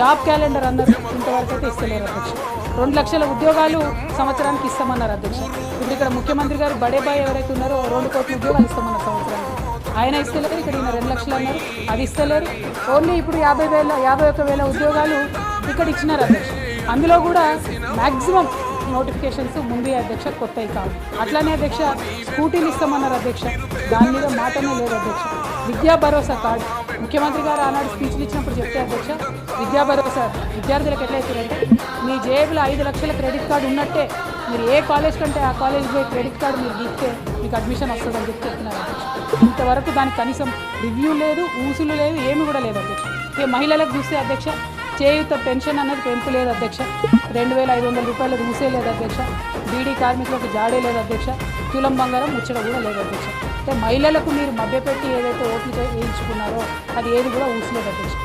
Job calendar అన్నది ఇంతవరకు అయితే ఇస్తలేరు అధ్యక్ష. రెండు లక్షల ఉద్యోగాలు సంవత్సరానికి ఇస్తామన్నారు అధ్యక్ష. ఇప్పుడు ఇక్కడ ముఖ్యమంత్రి గారు బడే బాయ్ ఎవరైతే ఉన్నారో రెండు కోట్ల ఉద్యోగాలు ఇస్తామన్నారు సంవత్సరానికి. ఆయన ఇస్తలేరు ఇక్కడ ఈయన రెండు లక్షలు అన్నారు. అది ఇస్తలేరు. ఓన్లీ ఇప్పుడు యాభై వేల యాభై ఒక్క వేల ఉద్యోగాలు ఇక్కడ ఇచ్చినారు అధ్యక్ష. అందులో కూడా మ్యాక్సిమం నోటిఫికేషన్స్ ముందే అధ్యక్ష కొత్తవి కావు. అట్లానే అధ్యక్ష స్కూటీలు ఇస్తామన్నారు అధ్యక్ష. దాని మీద మాటనే లేదు అధ్యక్ష. విద్యా భరోసా కార్డు. ముఖ్యమంత్రి గారు ఆనాడు స్పీచ్లు ఇచ్చినప్పుడు చెప్తే అధ్యక్ష విద్యా భరోసా విద్యార్థులకు ఎట్లా మీ జేబులో ఐదు లక్షల క్రెడిట్ కార్డు ఉన్నట్టే మీరు ఏ కాలేజ్ కంటే ఆ కాలేజ్ పోయి క్రెడిట్ కార్డు మీరు ఇస్తే మీకు అడ్మిషన్ వస్తుందని చెప్పి చెప్తున్నారు ఇంతవరకు దానికి కనీసం రివ్యూ లేదు ఊసులు లేదు ఏమి కూడా లేదు అధ్యక్ష. ఏ మహిళలకు చూస్తే అధ్యక్ష చేయుత పెన్షన్ అన్నది పెంపు లేదు అధ్యక్ష. రెండు వేల ఐదు వందల రూపాయలు చూసే లేదు అధ్యక్ష. బీడీ కార్మికులకు జాడే లేదు అధ్యక్ష. తులం బంగారం ముచ్చట కూడా లేదు అధ్యక్ష. అంటే మహిళలకు మీరు మభ్యపెట్టి ఏదైతే ఓట్లు వేయించుకున్నారో అది ఏది కూడా ఊసలేదు అధ్యక్ష.